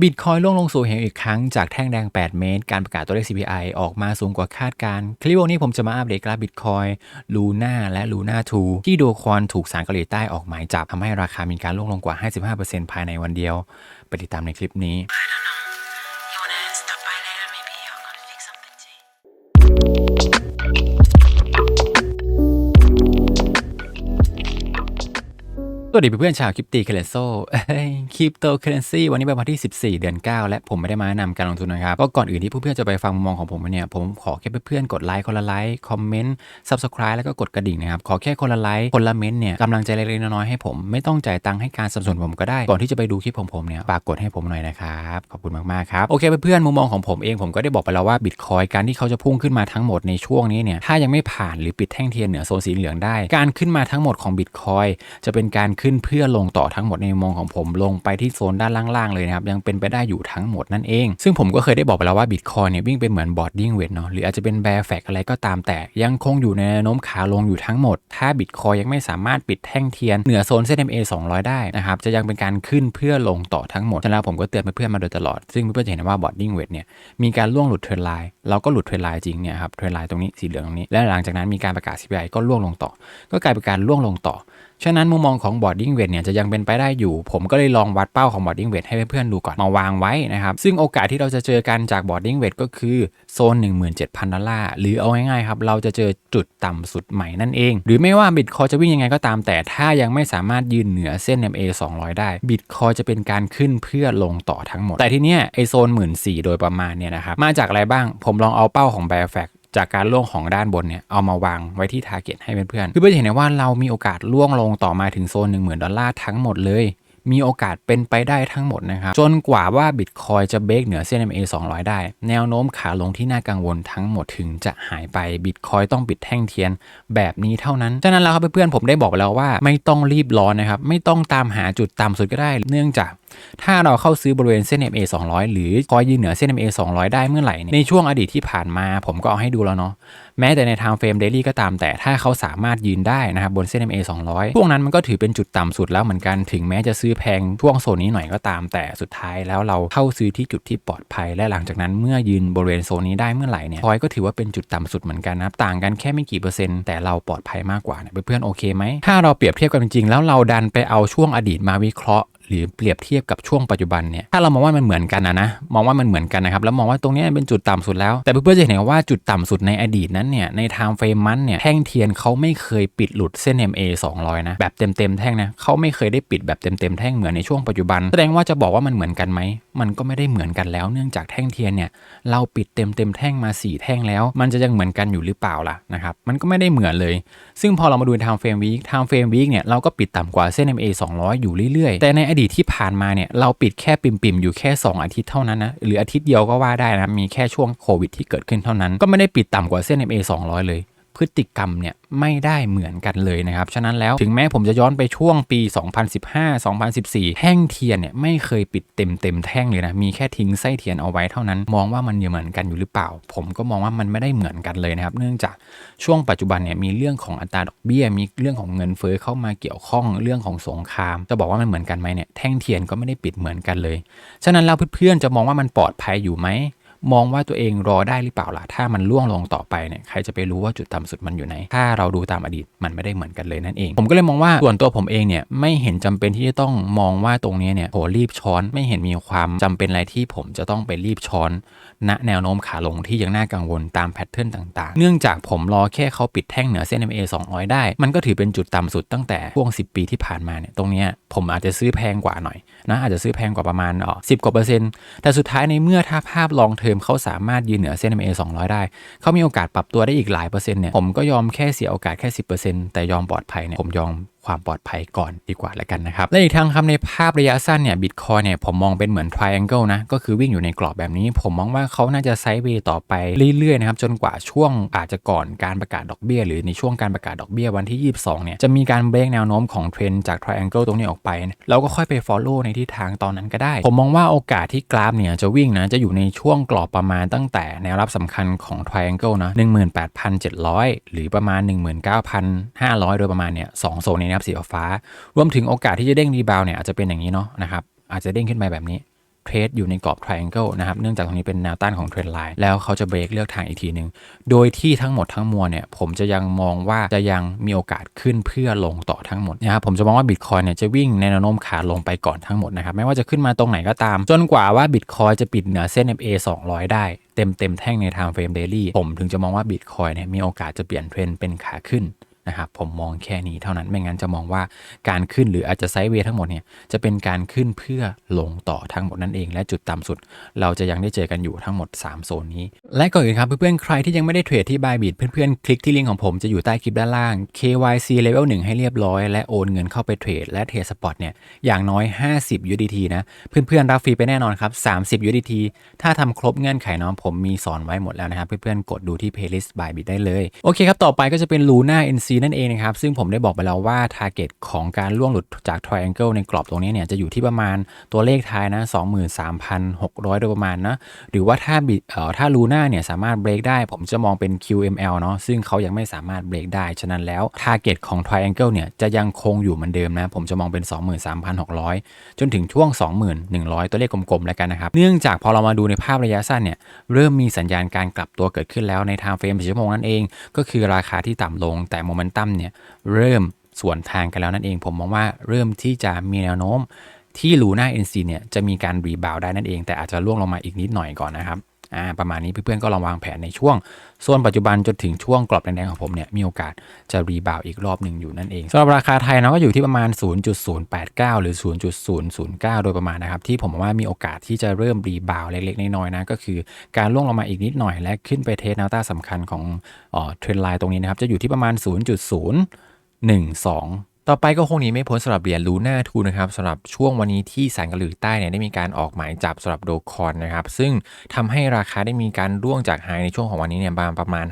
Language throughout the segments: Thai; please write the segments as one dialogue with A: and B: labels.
A: บิตคอยล่วงลงสู่เหวอีกครั้งจากแท่งแดง 8 เมตร การประกาศตัวเลข CPI ออกมาสูงกว่าคาดการ คลิปวันนี้ผมจะมาอัปเดตกราฟบิตคอยลูน่าและลูน่าทูที่โดควอนถูกสารเกาหลีใต้ออกหมายจับทำให้ราคามีการล่วงลงกว่า 55%ภายในวันเดียว ไปติดตามในคลิปนี้ สวัสดีเพื่อนๆชาวคริปตีเคเลนโซคริปโตเคเรนซีวันนี้เป็นวันที่ 14 เดือน 9 และผมไม่ได้มาแนะนำการลงทุนนะครับ ก็ก่อนอื่นที่เพื่อนๆจะไปฟังมุมมองของผมเนี่ย ผมขอแค่เพื่อนๆกดไลค์คนละไลค์คอมเมนต์ subscribe แล้วก็กดกระดิ่งนะครับ ขอแค่คนละไลค์คนละเมนต์เนี่ยกำลังใจเล็กๆน้อยๆให้ผมไม่ต้องจ่ายตังค์ให้การสนับสนุนผมก็ได้ ก่อนที่จะไปดูคลิปของผมเนี่ยฝากกดให้ผมหน่อยนะครับขอบคุณมากๆครับโอเคเพื่อนๆมุมมองของผมเองผมก็ได้บอกไปแล้วว่าบิตคอยการที่เขาจะพุ่งขึ้นมาทั้งหมดในช่วงนี้เนี่ยถ้ายังไม่ผ่านหรือปิดแท่งเทียนเหนือโซนสีเหลืองได้ การขึ้นมาทั้งหมดของบิตคอยจะเป็นการขึ้นเพื่อลงต่อทั้งหมดในมุมมองของผมลงไปที่โซนด้านล่างๆเลยนะครับยังเป็นไปได้อยู่ทั้งหมดนั่นเอง ซึ่งผมก็เคยได้บอกไปแล้วว่าบิตคอยเนี่ยวิ่งเป็นเหมือนบอดดิ้งเวทเนาะหรืออาจจะเป็นแบร์แฟกอะไรก็ตามแต่ยังคงอยู่ในแนวโน้มขาลงอยู่ทั้งหมด ถ้าบิตคอยยังไม่สามารถปิดแท่งเทียนเหนือโซนเส้น MA 200 ได้นะครับจะยังเป็นการขึ้นเพื่อลงต่อทั้งหมดฉะนั้นผมก็เตือนเพื่อนๆมาโดยตลอด ซึ่งเพื่อนๆจะเห็นว่าบอดดิ้งเวทเนี่ยมีการล่วงหลุดเทรนไลน์เราก็หลุดเทรนไลน์จริงเนี่ยครับเทรนไลน์ตรงนี้สีเหลืองตรงนี้และหลังจากนั้นมีการประกาศ CPI ก็ล่วงลงต่อ ก็กลายเป็นการล่วงลงต่อฉะนั้นมุมมองของบอร์ดดิ้งเวทเนี่ยจะยังเป็นไปได้อยู่ ผมก็เลยลองวัดเป้าของบอร์ดดิ้งเวทให้เพื่อนๆดูก่อนมาวางไว้นะครับซึ่งโอกาสที่เราจะเจอกันจากบอร์ดดิ้งเวทก็คือโซน 17,000 ดอลลาร์หรือเอาง่ายๆครับเราจะเจอจุดต่ำสุดใหม่นั่นเอง หรือไม่ว่าบิตคอยจะวิ่งยังไงก็ตามแต่ถ้ายังไม่สามารถยืนเหนือเส้น MA 200 ได้บิตคอยจะเป็นการขึ้นเพื่อลงต่อทั้งหมด แต่ทีเนี้ยไอโซน 14,000โดยประมาณเนี่ยนะครับมาจากอะไรบ้างผมลองเอาเป้าของ Bear Fact จากการล่วงของด้านบนเนี่ยเอามาวางไว้ที่ทาร์เก็ตให้เพื่อนๆคือเพื่อนๆจะเห็นได้ว่าเรามีโอกาสล่วงลงต่อมาถึงโซน1 0,000ดอลลาร์ทั้งหมดเลย มีโอกาสเป็นไปได้ทั้งหมดนะครับจนกว่าว่าบิตคอยจะเบรกเหนือเส้น MA 200 ได้ แนวโน้มขาลงที่น่ากังวลทั้งหมดถึงจะหายไปบิตคอยต้องปิดแท่งเทียนแบบนี้เท่านั้นฉะนั้นแล้วครับเพื่อนๆผมได้บอกไปแล้วว่า ไม่ต้องรีบร้อนนะครับไม่ต้องตามหาจุดต่ำสุดก็ได้ เนื่องจาก ถ้าเราเข้าซื้อบริเวณเส้น MA 200 หรือคอยยืนเหนือเส้น MA 200 ได้เมื่อไหร่ ในช่วงอดีตที่ผ่านมาผมก็เอาให้ดูแล้วเนาะแม้แต่ใน time frame daily ก็ตามแต่ถ้าเขาสามารถยืนได้นะครับบนเส้น MA 200 พวกนั้นมันก็ถือเป็นจุดต่ำสุดแล้วเหมือนกันถึงแม้จะซื้อแพงช่วงโซนนี้หน่อยก็ตาม แต่สุดท้ายแล้วเราเข้าซื้อที่จุดที่ปลอดภัย และหลังจากนั้นเมื่อยืนบริเวณโซนนี้ได้เมื่อไหร่เนี่ยคอยก็ถือว่าเป็นจุดต่ำสุดเหมือนกันนะครับต่างกันแค่ไม่กี่เปอร์เซ็นต์แต่เราปลอดภัยมากกว่าเนี่ยเพื่อนๆโอเคไหมถ้าเราเปรียบเทียบกันจริงๆแล้วเราดันไปเอาช่วงอดีตมาวิเคราะห์ หรือเปรียบเทียบกับช่วงปัจจุบันเนี่ยถ้าเรามองว่ามันเหมือนกันนะนะมองว่ามันเหมือนกันนะครับแล้วมองว่าตรงนี้เป็นจุดต่ำสุดแล้ว แต่เพื่อนๆจะเห็นว่าจุดต่ำสุดในอดีตนั้นเนี่ยในไทม์เฟรมมันเนี่ยแท่งเทียนเขาไม่เคยปิดหลุดเส้น MA 200 นะแบบเต็มๆแท่งนะเขาไม่เคยได้ปิดแบบเต็มๆแท่งเหมือนในช่วงปัจจุบัน แสดงว่าจะบอกว่ามันเหมือนกันไหมมันก็ไม่ได้เหมือนกันแล้ว เนื่องจากแท่งเทียนเนี่ยเราปิดเต็มๆแท่งมาสี่แท่งแล้ว มันจะยังเหมือนกันอยู่หรือเปล่าล่ะนะครับมันก็ไม่ได้เหมือนเลย ซึ่งพอเรามาดูไทม์เฟรมวีคไทม์เฟรมวีคเนี่ยเราก็ปิดต่ำกว่าเส้น MA 200 อยู่เรื่อยๆแต่ในอดีตที่ผ่านมาเนี่ยเราปิดแค่ปิ่มๆอยู่แค่ 2 อาทิตย์เท่านั้นนะหรืออาทิตย์เดียวก็ว่าได้นะมีแค่ช่วงโควิดที่เกิดขึ้นเท่านั้น ก็ไม่ได้ปิดต่ำกว่าเส้น MA 200 เลย พฤติกรรมเนี่ยไม่ได้เหมือนกันเลยนะครับ ฉะนั้นแล้วถึงแม้ผมจะย้อนไปช่วงปี 2015-2014 แท่งเทียนเนี่ยไม่เคยปิดเต็มเต็มแท่งเลยนะ มีแค่ทิ้งไส้เทียนเอาไว้เท่านั้น มองว่ามันเหมือนกันอยู่หรือเปล่า ผมก็มองว่ามันไม่ได้เหมือนกันเลยนะครับ เนื่องจากช่วงปัจจุบันเนี่ยมีเรื่องของอัตราดอกเบี้ย มีเรื่องของเงินเฟ้อเข้ามาเกี่ยวข้องเรื่องของสงคราม จะบอกว่ามันเหมือนกันไหมเนี่ย แท่งเทียนก็ไม่ได้ปิดเหมือนกันเลย ฉะนั้นแล้วเพื่อนๆจะมองว่ามันปลอดภัยอยู่ไหม มองว่าตัวเองรอได้หรือเปล่าล่ะ ถ้ามันล่วงลงต่อไปเนี่ยใครจะไปรู้ว่าจุดต่ำสุดมันอยู่ไหน ถ้าเราดูตามอดีตมันไม่ได้เหมือนกันเลยนั่นเอง ผมก็เลยมองว่าส่วนตัวผมเองเนี่ยไม่เห็นจำเป็นที่จะต้องมองว่าตรงนี้เนี่ยโหรีบช้อนไม่เห็นมีความจำเป็นอะไรที่ผมจะต้องไปรีบช้อน ณแนวโน้มขาลงที่ยังน่ากังวลตามแพทเทิร์นต่างๆ เนื่องจากผมรอแค่เขาปิดแท่งเหนือเส้น MA 200 ได้ มันก็ถือเป็นจุดต่ำสุดตั้งแต่ช่วง 10 ปีที่ผ่านมาเนี่ยตรงนี้ผมอาจจะซื้อแพงกว่าหน่อยนะอาจจะซื้อแพงกว่าประมาณอ๋อ10กว่าเปอร์เซ็นต์แต่สุดท้ายในเมื่อถ้าภาพลองเทอมเขาสามารถยืนเหนือเส้น MA 200 ได้เขามีโอกาสปรับตัวได้อีกหลายเปอร์เซ็นต์เนี่ยผมก็ยอมแค่เสียโอกาสแค่ 10%แต่ยอมปลอดภัยเนี่ยผมยอม ความปลอดภัยก่อนดีกว่าแล้วกันนะครับ และอีกทางครับในภาพระยะสั้นเนี่ยบิตคอยเนี่ยผมมองเป็นเหมือน triangle นะ ก็คือวิ่งอยู่ในกรอบแบบนี้ ผมมองว่าเขาน่าจะไซด์เวย์ต่อไปเรื่อยๆนะครับจนกว่าช่วงอาจจะก่อนการประกาศดอกเบี้ย หรือในช่วงการประกาศดอกเบี้ยวันที่ 22เนี่ยจะมีการเบรกแนวโน้มของเทรนจาก triangle ตรงนี้ออกไป เราก็ค่อยไป follow ในทิศทางตอนนั้นก็ได้ ผมมองว่าโอกาสที่กราฟเนี่ยจะวิ่งนะจะอยู่ในช่วงกรอบประมาณตั้งแต่แนวรับสำคัญของ triangle นะ18,700 หรือประมาณ 19,500 โดยประมาณเนี่ยสองโซนนี้นะครับสีฟ้ารวมถึงโอกาสที่จะเด้งรีบาวเนี่ยอาจจะเป็นอย่างนี้เนาะนะครับอาจจะเด้งขึ้นไปแบบนี้เทรดอยู่ในกรอบ triangle นะครับ เนื่องจากตรงนี้เป็นแนวต้านของเทรนไลน์ แล้วเขาจะเบรกเลือกทางอีกทีหนึ่ง โดยที่ทั้งหมดทั้งมวลเนี่ย ผมจะยังมองว่าจะยังมีโอกาสขึ้นเพื่อลงต่อทั้งหมดนะครับผมจะมองว่าบิตคอยเนี่ยจะวิ่งในแนวโน้มขาลงไปก่อนทั้งหมดนะครับ ไม่ว่าจะขึ้นมาตรงไหนก็ตาม จนกว่าว่าบิตคอยจะปิดเหนือเส้น MA 200 ได้เต็มเต็มแท่งใน time frame daily ผมถึงจะมองว่าบิตคอยเนี่ยมีโอกาสจะเปลี่ยนเทรนเป็นขาขึ้น นะครับผมมองแค่นี้เท่านั้นไม่งั้นจะมองว่าการขึ้นหรืออาจจะไซด์เวย์ทั้งหมดเนี่ยจะเป็นการขึ้นเพื่อลงต่อทั้งหมดนั่นเอง และจุดต่ำสุด เราจะยังได้เจอกันอยู่ทั้งหมด 3 โซนนี้ และก่อนอื่นครับเพื่อนๆใครที่ยังไม่ได้เทรดที่ Bybit เพื่อนๆ คลิกที่ลิงก์ของผมจะอยู่ใต้คลิปด้านล่าง KYC level 1 ให้เรียบร้อย และโอนเงินเข้าไปเทรดและเทรดสปอตเนี่ยอย่างน้อย 50 UDT นะเพื่อนๆรับฟรีไปแน่นอนครับ30 UDT ถ้าทำครบเงื่อนไขเน้องผมมีสอนไว้หมดแล้วนะครับเพื่อนๆกดดูที่ playlist Bybit ได้เลยโอเคครับต่อไปก็จะเป็น Luna NC นั่นเองนะครับซึ่งผมได้บอกไปแล้วว่า target ของการล่วงหลุดจาก triangle ในกรอบตรงนี้เนี่ยจะอยู่ที่ประมาณตัวเลขท้ายนะ23,600 โดยประมาณนะหรือว่าถ้าบิเอ่อถ้า Luna เนี่ยสามารถ break ได้ ผมจะมองเป็น QML เนาะซึ่งเขายังไม่สามารถ break ได้ ฉะนั้นแล้ว target ของ triangle เนี่ยจะยังคงอยู่เหมือนเดิมนะผมจะมองเป็น 23,600 จนถึงช่วง2,100 ตัวเลขกลมๆแล้วกันนะครับเนื่องจากพอเรามาดูในภาพระยะสั้นเนี่ยเริ่มมีสัญญาณการกลับตัวเกิดขึ้นแล้วใน time frame 4ชั่วโมงนั่นเอง ก็คือราคาที่ต่ำลงแต่โมเมนตัมเนี่ยเริ่มสวนทางกันแล้วนั่นเอง ผมมองว่าเริ่มที่จะมีแนวโน้มที่ลูน่าเอ็นซีเนี่ยจะมีการรีบาวได้นั่นเอง แต่อาจจะล่วงลงมาอีกนิดหน่อยก่อนนะครับ อ่าประมาณนี้เพื่อนๆก็ลองวางแผนในช่วงโซนปัจจุบันจนถึงช่วงกรอบแดงๆของผมเนี่ยมีโอกาสจะรีบาวอีกรอบหนึ่งอยู่นั่นเองสำหรับราคาไทยเนาะก็อยู่ที่ประมาณ 0.089 หรือ 0.009 โดยประมาณนะครับที่ผมว่ามีโอกาสที่จะเริ่มรีบาวเล็กๆน้อยๆนะก็คือการล่วงลงมาอีกนิดหน่อยและขึ้นไปเทสแนวต้าสำคัญของอ่อเทรนไลน์ตรงนี้นะครับจะอยู่ที่ประมาณ 0.012 ต่อไปก็คงหนีไม่พ้นสำหรับเหรียญลูน่าทูนะครับสำหรับช่วงวันนี้ที่สารเกาหลีใต้เนี่ยได้มีการออกหมายจับสำหรับโดคอนนะครับซึ่งทำให้ราคาได้มีการร่วงจากไฮในช่วงของวันนี้เนี่ยบางประมาณ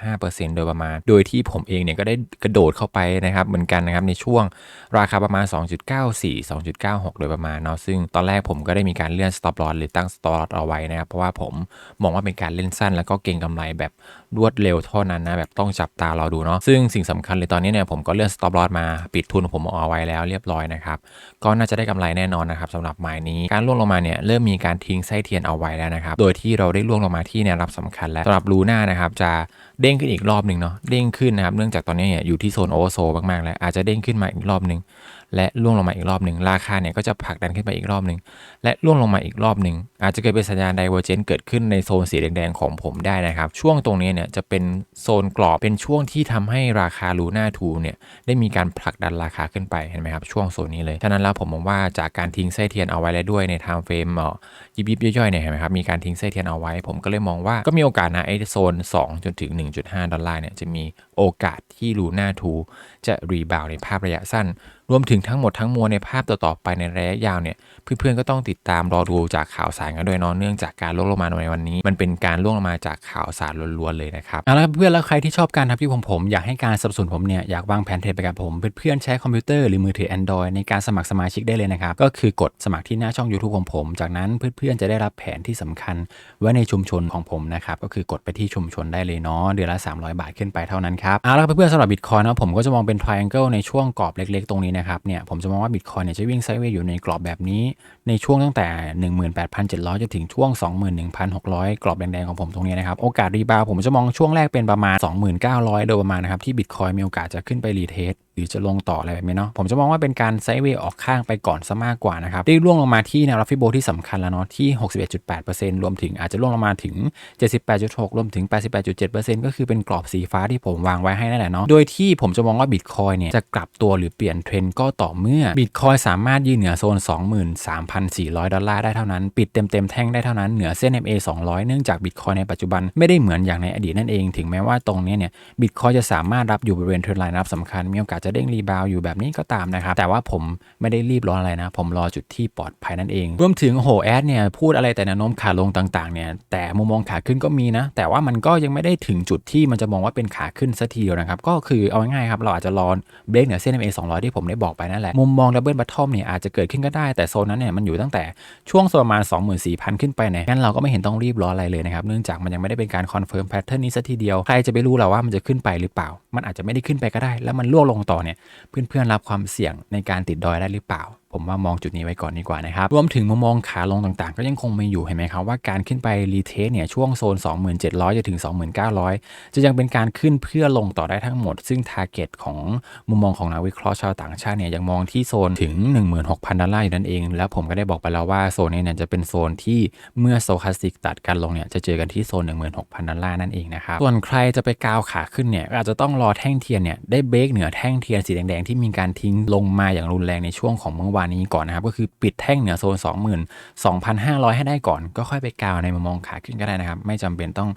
A: 55%โดยประมาณ โดยที่ผมเองเนี่ยก็ได้กระโดดเข้าไปนะครับเหมือนกันนะครับในช่วงราคาประมาณ 2.94 2.96 โดยประมาณเนาะซึ่งตอนแรกผมก็ได้มีการเลื่อน stop loss หรือตั้ง stop loss เอาไว้นะครับเพราะว่าผมมองว่าเป็นการเล่นสั้นแล้วก็เก็งกำไรแบบ รวดเร็วเท่านั้นนะแบบต้องจับตาเรอดูเนาะซึ่งสิ่งสำคัญเลยตอนนี้เนี่ยผมก็เลื่อน stop loss มาปิดทุนผมเอาไว้แล้วเรียบร้อยนะครับก็น่าจะได้กำไรแน่นอนนะครับสำหรับหมายนี้การล่วงลงมาเนี่ยเริ่มมีการทิ้งไส้เทียนเอาไว้แล้วนะครับโดยที่เราได้ล่วงลงมาที่แนวรับสำคัญแล้วสำหรับลูน่านะครับจะเด้งขึ้นอีกรอบหนึ่งเนาะเด้งขึ้นนะครับเนื่องจากตอนนี้เนี่ยอยู่ที่โซนโอเวอร์โซมากๆแล้วอาจจะเด้งขึ้นมาอีกรอบหนึ่ง และล่วงลงมาอีกรอบหนึ่งราคาเนี่ยก็จะผลักดันขึ้นไปอีกรอบหนึ่งและล่วงลงมาอีกรอบหนึ่งอาจจะเกิดเป็นสัญญาณไดเวอร์เจนเกิดขึ้นในโซนสีแดงๆของผมได้นะครับ ช่วงตรงนี้เนี่ยจะเป็นโซนกรอบเป็นช่วงที่ทำให้ราคาลูน่าทูเนี่ยได้มีการผลักดันราคาขึ้นไปเห็นไหมครับช่วงโซนนี้เลยฉะนั้นแล้วผมมองว่าจากการทิ้งไส้เทียนเอาไว้แล้วด้วยในไทม์เฟรมอ่อยิบยิบย่อยๆเนี่ยเห็นไหมครับมีการทิ้งไส้เทียนเอาไว้ ผมก็เลยมองว่าก็มีโอกาสนะไอ้โซน2จนถึง 1.5 ดอลลาร์เนี่ยจะมีโอกาสที่ลูน่าทูจะรีบาวในภาพระยะสั้น รวมถึงทั้งหมดทั้งมวลในภาพต่อๆไปในระยะยาวเนี่ย เพื่อนๆก็ต้องติดตามรอดูจากข่าวสารกันด้วยเนาะเนื่องจากการล่วงลงมาในวันนี้ มันเป็นการล่วงลงมาจากข่าวสารล้วนๆเลยนะครับเอาละเพื่อนแล้วใครที่ชอบการทำคลิปของผมอยากให้การสนับสนุนผมเนี่ยอยากวางแผนเทรดไปกับผมเพื่อนๆใช้คอมพิวเตอร์หรือมือถือ Android ในการสมัครสมาชิกได้เลยนะครับก็คือกดสมัครที่หน้าช่อง YouTube ของผม จากนั้นเพื่อนๆจะได้รับแผนที่สำคัญไว้ในชุมชนของผมนะครับก็คือกดไปที่ชุมชนได้เลยเนาะเดือนละ 300 บาทขึ้นไปเท่านั้นครับเอาละเพื่อนๆสำหรับบิตคอยนะผมก็จะมองเป็น triangle ในช่วงกรอบเล็กๆ ตรงนี้นะครับเนี่ยผมจะมองว่าบิตคอยเนี่ยจะวิ่งไซด์เวย์อยู่ในกรอบแบบนี้ ในช่วงตั้งแต่ 18,700จนถึงช่วง 21,600 กรอบแดงๆของผมตรงนี้นะครับโอกาสรีบาวผมจะมองช่วงแรกเป็นประมาณ 2,900 โดยประมาณนะครับที่บิตคอยมีโอกาสจะขึ้นไปรีเทสหรือจะลงต่ออะไรแบบนี้เนาะผมจะมองว่าเป็นการไซด์เวย์ออกข้างไปก่อนซะมากกว่านะครับได้ร่วงลงมาที่แนวรับฟิโบที่สำคัญแล้วเนาะที่ 61.8%รวมถึงอาจจะร่วงลงมาถึง 78.6 รวมถึง 88.7%ก็คือเป็นกรอบสีฟ้าที่ผมวางไว้ให้นั่นแหละเนาะโดยที่ผมจะมองว่าบิตคอยเนี่ยจะกลับตัวหรือเปลี่ยนเทรนก็ต่อเมื่อบิตคอยสามารถยืนเหนือโซน 23,400 ดอลลาร์ได้เท่านั้น ปิดเต็มๆแท่งได้เท่านั้นเหนือเส้น MA 200 เนื่องจากบิตคอยในปัจจุบันไม่ได้เหมือนอย่างในอดีตนั่นเอง ถึงแม้ว่าตรงนี้เนี่ยบิตคอยจะสามารถรับอยู่บริเวณเทรนไลน์รับสำคัญมีโอกาสจะเด้งรีบาวอยู่แบบนี้ก็ตามนะครับ แต่ว่าผมไม่ได้รีบร้อนอะไรนะ ผมรอจุดที่ปลอดภัยนั่นเอง รวมถึงโหแอดเนี่ยพูดอะไรแต่แนวโน้มขาลงต่างๆเนี่ยแต่มุมมองขาขึ้นก็มีนะ แต่ว่ามันก็ยังไม่ได้ถึงจุดที่มันจะมองว่าเป็นขาขึ้นสักทีเดียวนะครับ ก็คือเอาง่ายๆครับเราอาจจะรอเบรกเหนือเส้น MA 200 ที่ผมได้บอกไปนั่นแหละมุมมองดับเบิลบัตทอมเนี่ยอาจจะเกิดขึ้นก็ได้แต่โซนนั้นเนี่ยมันอยู่ตั้งแต่ช่วงประมาณ 24,000 ขึ้นไปเนี่ยงั้นเราก็ไม่เห็นต้องรีบร้อนอะไรเลยนะครับเนื่องจากมันยังไม่ได้เป็นการคอนเฟิร์มแพทเทิร์นนี้สักทีเดียวใครจะไปรู้ล่ะว่ามันจะขึ้นไปหรือเปล่า มันอาจจะไม่ได้ขึ้นไปก็ได้ แล้วมันล่วงลงตเนี่ยเพื่อนๆรับความเสี่ยงในการติดดอยได้หรือเปล่า ผมว่ามองจุดนี้ไว้ก่อนดีกว่านะครับ รวมถึงมุมมองขาลงต่างๆ ก็ยังคงมีอยู่เห็นไหมครับว่าการขึ้นไปรีเทสเนี่ยช่วงโซน 2700 จะถึง 2900 จะยังเป็นการขึ้นเพื่อลงต่อได้ทั้งหมด ซึ่ง t a r g e t ของมุมมองของนักวิเคราะห์ชาวต่างชาติเนี่ยยังมองที่โซนถึง 16,000 ดอลลาร์อยู่นั่นเอง แล้วผมก็ได้บอกไปแล้วว่าโซนนี้เนี่ยจะเป็นโซนที่เมื่อโซคาสติกตัดกันลงเนี่ยจะเจอกันที่โซน 16,000 ดอลลาร์นั่นเองนะครับส่วนใครจะไปกาวขาขึ้นเนี่ยอาจจะต้องรอแท่งเทียนเนี่ยได้เบรกเหนือแท่งเทียนสีแดงๆที่มีการทิ้งลงมาอย่างรุนแรงในช่วงของเมื่อวานนี้ก่อนนะครับ ก็คือปิดแท่งเหนือโซน 22,500 ให้ได้ก่อน ก็ค่อยไปกาวในมุมมองขาขึ้นก็ได้นะครับ ไม่จำเป็นต้อง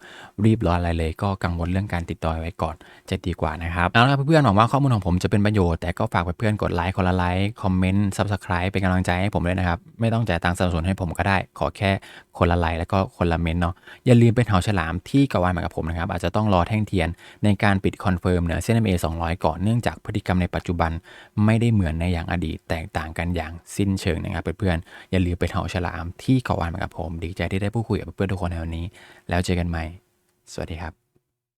A: รีบร้อนอะไรเลย ก็กังวลเรื่องการติดต่อไว้ก่อนจะดีกว่านะครับเอาละครับเพื่อนๆหวังว่าข้อมูลของผมจะเป็นประโยชน์แต่ก็ฝากเพื่อนๆกดไลค์คนละไลค์คอมเมนต์ซับสไครป์เป็นกำลังใจให้ผมด้วยนะครับไม่ต้องจ่ายตังค์สนับสนุนให้ผมก็ได้ ขอแค่คนละไลค์แล้วก็คนละเมนต์เนาะอย่าลืมเป็นเหาฉลามที่กวานมากับผมนะครับอาจจะต้องรอแท่งเทียนในการปิดคอนเฟิร์มเหนือเส้น MA 200 ก่อนเนื่องจากพฤติกรรมในปัจจุบันไม่ได้เหมือนในอย่างอดีตแตกต่างกันอย่างสิ้นเชิงนะครับเพื่อนๆอย่าลืมเป็นเถาฉลามที่เกวานมากับผม ดีใจที่ได้พูดคุยกับเพื่อนๆทุกคนในวันนี้ แล้วเจอกันใหม่ สวัสดีครับ